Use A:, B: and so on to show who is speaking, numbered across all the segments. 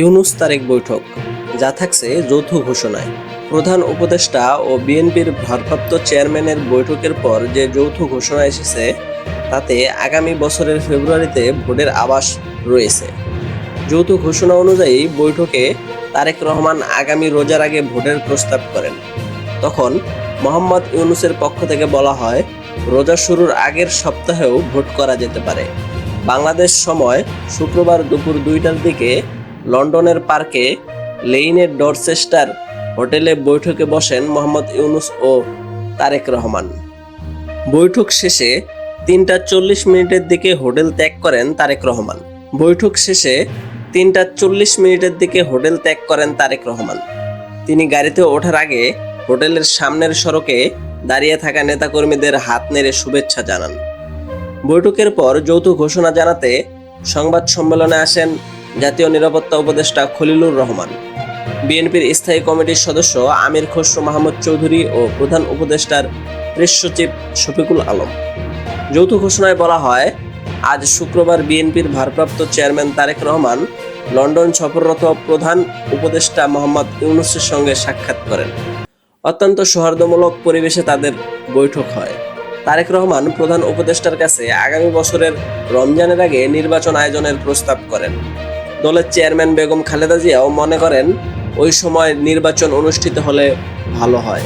A: ইউনুস তারেক বৈঠক যা থাকছে যৌথ ঘোষণায় প্রধান উপদেষ্টা ও বিএনপির ভারপ্রাপ্ত চেয়ারম্যানের বৈঠকের পর যে যৌথ ঘোষণা এসেছে তাতে আগামী বছরের ফেব্রুয়ারিতে ভোটের আবাস রয়েছে যৌথ ঘোষণা অনুযায়ী বৈঠকে তারেক রহমান আগামী রোজার আগে ভোটের প্রস্তাব করেন তখন মোহাম্মদ ইউনুসের পক্ষ থেকে বলা হয় রোজা শুরুর আগের সপ্তাহেও ভোট করা যেতে পারে বাংলাদেশ সময় শুক্রবার দুপুর দুইটার দিকে লন্ডনের পার্কে লেইনের ডরসেস্টার হোটেলে বৈঠকে বসেন মোহাম্মদ ইউনুস ও তারেক রহমান বৈঠক শেষে তিনটা চল্লিশ মিনিটের দিকে হোটেল ত্যাগ করেন তারেক রহমান বৈঠক শেষে তিনটা চল্লিশ মিনিটের দিকে হোটেল ত্যাগ করেন তারেক রহমান তিনি গাড়িতে ওঠার আগে হোটেলের সামনের সড়কে দাঁড়িয়ে থাকা নেতাকর্মীদের হাত নেড়ে শুভেচ্ছা জানান বৈঠকের পর যৌথ ঘোষণা জানাতে সংবাদ সম্মেলনে আসেন জাতীয় নিরাপত্তা উপদেষ্টা খলিলুর রহমান বিএনপির স্থায়ী কমিটির সদস্য আমির খসরু মাহমুদ চৌধুরী ও প্রধান উপদেষ্টার প্রেস সচিব শফিকুল আলম যৌথ ঘোষণায় বলা হয় আজ শুক্রবার বিএনপির ভারপ্রাপ্ত চেয়ারম্যান তারেক রহমান লন্ডন সফররত প্রধান উপদেষ্টা মোহাম্মদ ইউনুসের সঙ্গে সাক্ষাৎ করেন অত্যন্ত সৌহার্দ্যমূলক পরিবেশে তাদের বৈঠক হয় তারেক রহমান প্রধান উপদেষ্টার কাছে আগামী বছরের রমজানের আগে নির্বাচন আয়োজনের প্রস্তাব করেন দলের চেয়ারম্যান বেগম খালেদা জিয়াও মনে করেন ওই সময় নির্বাচন অনুষ্ঠিত হলে ভালো হয়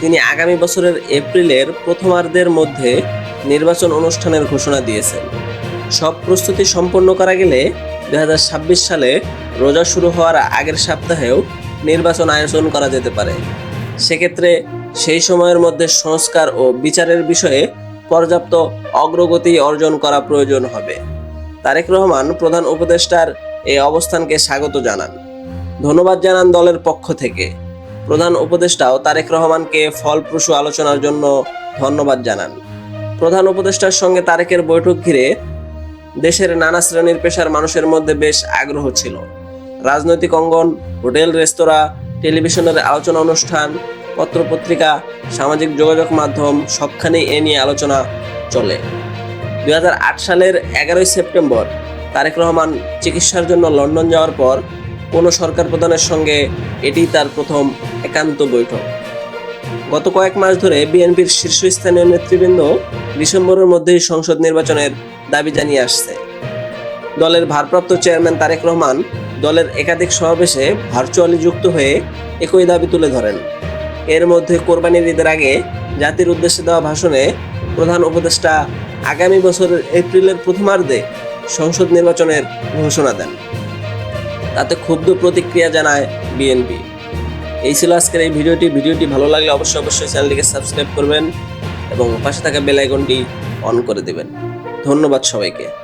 A: তিনি আগামী বছরের এপ্রিলের প্রথমার্ধের মধ্যে নির্বাচন অনুষ্ঠানের ঘোষণা দিয়েছেন সব প্রস্তুতি সম্পন্ন করা গেলে দু সালে রোজা শুরু হওয়ার আগের সপ্তাহেও নির্বাচন আয়োজন করা যেতে পারে সেক্ষেত্রে সেই সময়ের মধ্যে সংস্কার ও বিচারের বিষয়ে পর্যাপ্ত অগ্রগতি অর্জন করা প্রয়োজন হবে তারেক রহমান প্রধান উপদেষ্টার এই অবস্থানকে স্বাগত জানান ধন্যবাদ জানান দলের পক্ষ থেকে প্রধান উপদেষ্টাও তারেক রহমানকে ফলপ্রসূ আলোচনার জন্য ধন্যবাদ জানান প্রধান উপদেষ্টার সঙ্গে তারেকের বৈঠক ঘিরে দেশের নানা শ্রেণীর পেশার মানুষের মধ্যে বেশ আগ্রহ ছিল রাজনৈতিক অঙ্গন হোটেল রেস্তোরাঁ টেলিভিশনের আলোচনা অনুষ্ঠান পত্রপত্রিকা সামাজিক যোগাযোগ মাধ্যম সবখানেই এ নিয়ে আলোচনা চলে দুই সালের এগারোই সেপ্টেম্বর তারেক রহমান চিকিৎসার জন্য লন্ডন যাওয়ার পর কোনো সরকার প্রধানের সঙ্গে এটি তার প্রথম একান্ত বৈঠক গত কয়েক মাস ধরে বিএনপির শীর্ষস্থানীয় নেতৃবৃন্দ ডিসেম্বরের মধ্যেই সংসদ নির্বাচনের দাবি জানিয়ে আসছে দলের ভারপ্রাপ্ত চেয়ারম্যান তারেক রহমান দলের একাধিক সমাবেশে ভার্চুয়ালি যুক্ত হয়ে একই দাবি তুলে ধরেন এর মধ্যে কোরবানির ঈদের আগে জাতির উদ্দেশ্যে দেওয়া ভাষণে প্রধান উপদেষ্টা আগামী বছরের এপ্রিলের প্রথমার্ধে সংসদ নির্বাচনের ঘোষণা দেন তাতে ক্ষুব্ধ প্রতিক্রিয়া জানায় বিএনপি
B: এই ছিল আজকের এই ভিডিওটি ভিডিওটি ভালো লাগলে অবশ্যই অবশ্যই চ্যানেলটিকে সাবস্ক্রাইব করবেন এবং পাশে থাকা বেল আইকনটি অন করে দেবেন ধন্যবাদ সবাইকে